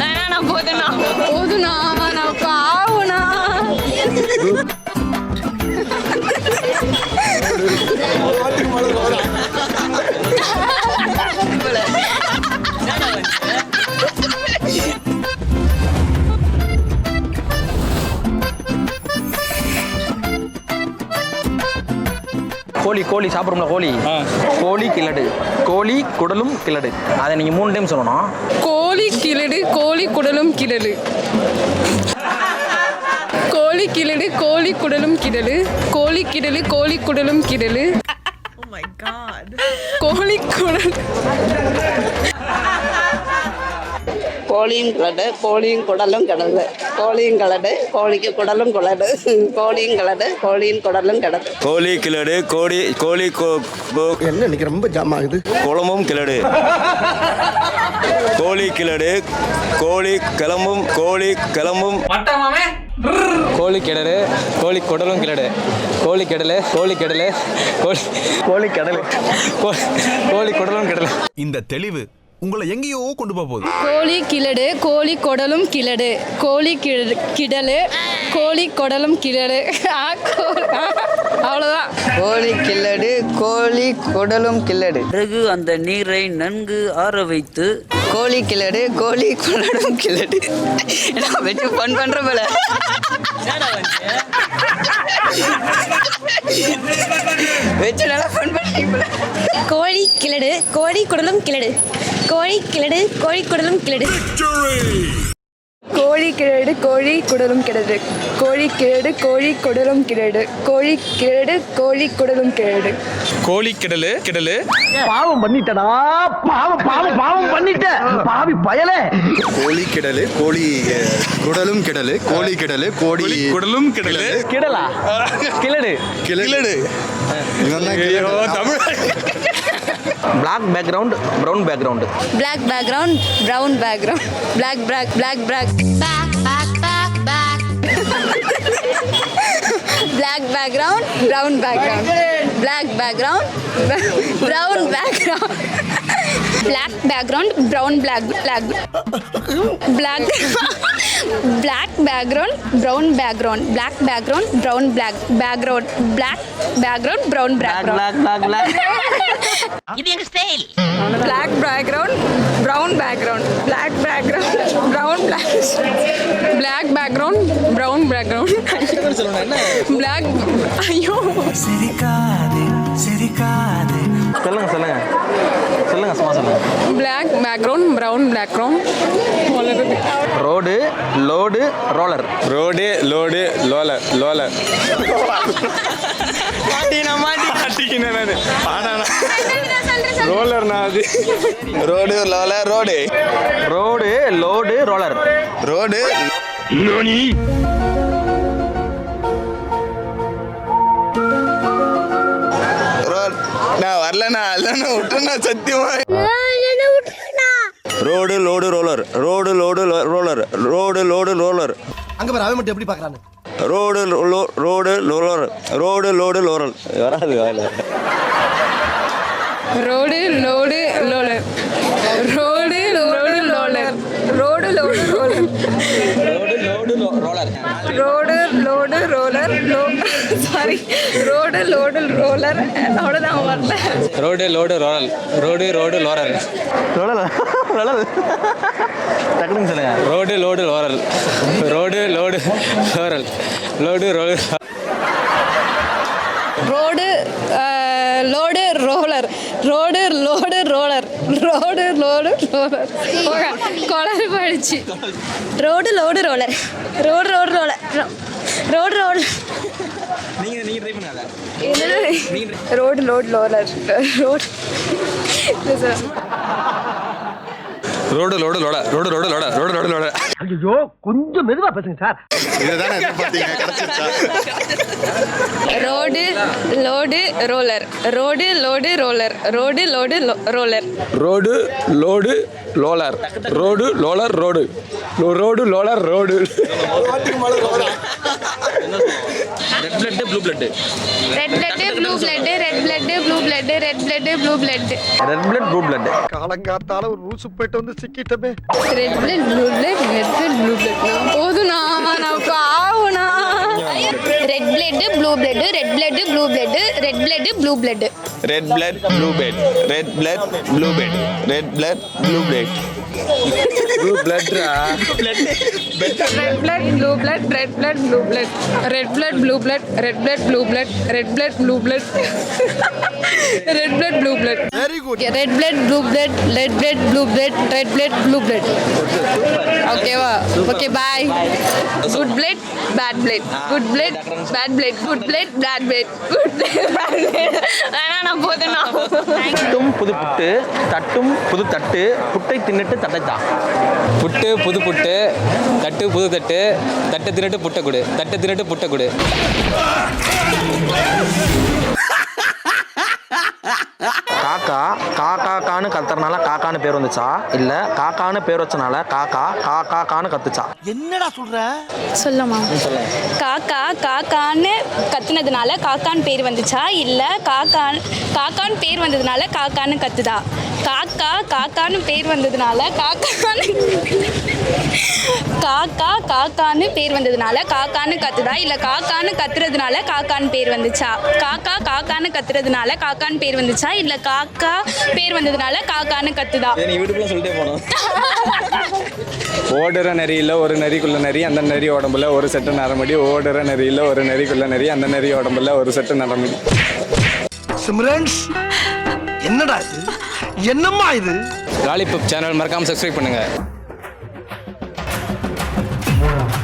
வேணா போதுண்ணா போதுண்ணா கோழி கோழி சாப்பிட்றோம்ல கோழி. கோழி கிழடு. கோழி குடலும் கிழடு. அதை நீங்கள் மூணு டைம் சொல்லணும். கோழி கிழடு கோழி குடலும் கிழடு. கோழி கிழடு கோழி குடலும் கிடலு கோழி கிடலு கோழி குடலும் கிடலு கோழி குடல். கோழியும் கிளடு கோழியும் குடலும் கிடது கோழியும் கிளடு கோழிக்கு குடலும் குளடு கோழியும் கிளடு கோழியின் குடலும் கிடது கோழி கிளடு கோழி கோழி என்ன இன்னைக்கு ரொம்ப ஜாம் ஆகுது? குளமும் கிளடு. கோழி கிளடு கோழி கிளம்பும் கோழி கிளம்பும். கோழி கிடடு கோழி குடலும் கிழடு கோழி கிடலு கோழி கிடலு கோழி கோழி கடலு. கோழி குடலும் கிடலு. இந்த தெளிவு உங்களை எங்கேயோ கொண்டு போக போகுது. கோழி கிழடு கோழி குடலும் கிழடு. கோழி கிழ கிடலு கோழி குடலும் கிழடு. அவ்வளோதான் கோழி கில்லடு கோழி குடலும் கில்லடு பிறகு அந்த நீரை நன்கு ஆற வைத்து கோழி கில்லடு கோழி குடலும் கில்லடு நான் வச்சு ஃபன் பண்ற போல. வச்சு நல்லா போல கோழி கிளடு கோழி குடலும் கிளடு. கோழி கிளடு கோழி குடலும் கிளடு. கோழி கிழடு கோழி குடலும் கிழடு. கோழி கிழடு கோழி குடலும் கிழடு. கோழி கிழடு கோழி குடலும் கிழடு. கோழி கிடலு கிடலு. பாவம் பண்ணிட்டடா. பாவம் பாவம் பாவம் பண்ணிட்ட. பாவி பயலே. கோழி கிடலு கோழி குடலும் கிடலு. கோழி கிடலு கோடி குடலும் கிடலு. கிடலா. கிழடு. கிளடு Tamil. Black background brown background black background brown background black black black black black background brown background black background brown background black background brown black black black black background brown background black background brown black background black background brown background black background brown background black background brown black black background brown background black ஐயோ. சொல்லுங்க சொல்லுங்க. சொல்லுங்க சும்மா சொல்லுங்க. Black background brown background road load roller. Road load லோலர் லோலர். ரோலர்னா அது. Road லோலர் road. Road load roller. Road road நான் வரலண்ணா இல்லைண்ணா விட்டுண்ணா சத்தியமா. Road load roller. Road load roller. Road load roller. அங்க பாரு அவன் மட்டும் எப்படி பாக்குறான்னு ரோடு ரோடு லோலர். Road load லோரல். வராது வாயில. Road load லோலர். Road load லோலர். Road load roller road load roller. Road load roller sorry road load roller அவ்வளோதான் வரல. ரோடு லோடு ரோலல் ரோடு ரோடு லோரல் ரோலல் ரோலல் டக்குனு சொல்லுங்க. Road load லோரல் road load லோரல் load road road ah, load roller road load roller road load roller குளறு போயிடுச்சு road load roller road road roller road road நீங்க நீங்க try பண்ணாத road load லோலர் road road load load road road load road road load. ஐயோ கொஞ்சம் மெதுவா பேசுங்க sir. இதுதானே எதிர்பார்த்தீங்க road load roller. Road load roller. Road load roller. Road load லோலர். Road லோலர் road. Road லோலர் road. Red blood blue blood red blood blue blood red blood blue blood red blood blue blood red blood blue blood காலங்காத்தால ஒரு ரூசு போயிட்டு வந்து சிக்கிட்டமே red blood blue blood red blood blue blood போதும்ண்ணா நான் பாவுண்ணா red blood blue blood red blood blue blood red blood blue blood red blood blue bed red blood blue bed red blood blue bed blue பிளட்ரா red blood blue blood red blood blue blood red blood blue blood red blood blue blood red blood blue blood red blood blue blood very good red blood blue blood red blood blue blood red blood blue blood ஓகேவா okay bye good blood bad blood good blood bad blood good blood bad blood good blood bad blood வேணா நான் போதுண்ணா தட்டும் புது புட்டு தட்டும் புது தட்டு புட்டை தின்னுட்டு தட்டைத்தா. புட்டு புது புட்டு தட்டு புது தட்டு தட்டை திரட்டு புட்டை கொடு தட்டை திரட்டு புட்டை கொடு. காக்கா கான்னு கத்துறனால காக்கான்னு பேர் வந்துச்சா? இல்ல காக்கான்னு பேர் வச்சனால காக்கா காக்கா கான்னு கத்துச்சா? என்னடா சொல்ற? சொல்லமா காக்கா காக்கான்னு கத்துனதுனால காக்கான்னு பேர் வந்துச்சா? இல்லை காக்கான் காக்கான்னு பேர் வந்ததுனால காக்கான்னு கத்துதா? காக்கா காக்கான்னு பேர் வந்ததுனால காக்கான்னு காக்கா காக்கான்னு பேர் வந்ததுனால காக்கான்னு கத்துதா? இல்லை காக்கான்னு கத்துறதுனால காக்கான்னு பேர் வந்துச்சா? காக்கா காக்கான்னு கத்துறதுனால காக்கான்னு பேர் வந்துச்சா? இல்லை காக்கா பேர் வந்ததுனால காக்கான்னு கத்துதா? நீ வீட்டுக்குள்ள சொல்லிட்டே போனோம் ஓடுற நரியில் ஒரு நரிக்குள்ள நரி அந்த நரி உடம்புல ஒரு செட்டு நரமுடி ஓடுற நரியில் ஒரு நரிக்குள்ள நரி அந்த நரி உடம்புல ஒரு செட்டு நரமுடி சிம்ரன்ஸ் என்னடா இது? என்னம்மா இது? லாலிபப் சேனல் மறக்காமல் சப்ஸ்கிரைப் பண்ணுங்கள் world.